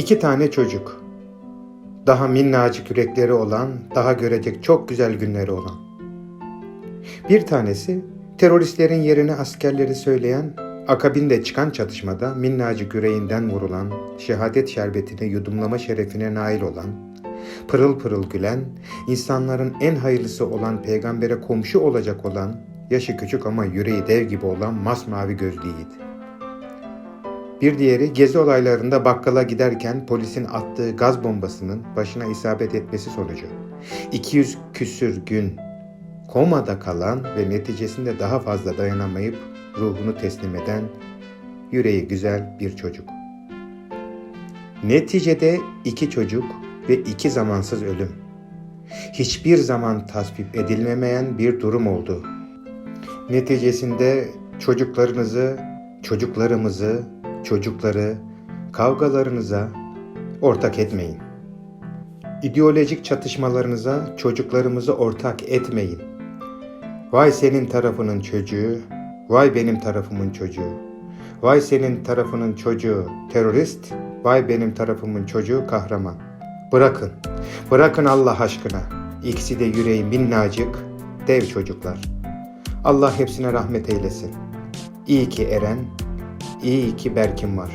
İki tane çocuk. Daha minnacık yürekleri olan, daha görecek çok güzel günleri olan. Bir tanesi teröristlerin yerine askerleri söyleyen, akabinde çıkan çatışmada minnacık yüreğinden vurulan, şehadet şerbetini yudumlama şerefine nail olan, pırıl pırıl gülen, insanların en hayırlısı olan peygambere komşu olacak olan, yaşı küçük ama yüreği dev gibi olan masmavi gözlü. Bir diğeri gezi olaylarında bakkala giderken polisin attığı gaz bombasının başına isabet etmesi sonucu 200 küsür gün komada kalan ve neticesinde daha fazla dayanamayıp ruhunu teslim eden yüreği güzel bir çocuk. Neticede iki çocuk ve iki zamansız ölüm. Hiçbir zaman tasvip edilmemeyen bir durum oldu. Neticesinde çocuklarınızı, çocuklarımızı, çocukları kavgalarınıza ortak etmeyin. İdeolojik çatışmalarınıza çocuklarımızı ortak etmeyin. Vay senin tarafının çocuğu, vay benim tarafımın çocuğu. Vay senin tarafının çocuğu terörist, vay benim tarafımın çocuğu kahraman. Bırakın, bırakın Allah aşkına. İkisi de yüreği minnacık, dev çocuklar. Allah hepsine rahmet eylesin. İyi ki Eren, iyi ki Berkim var.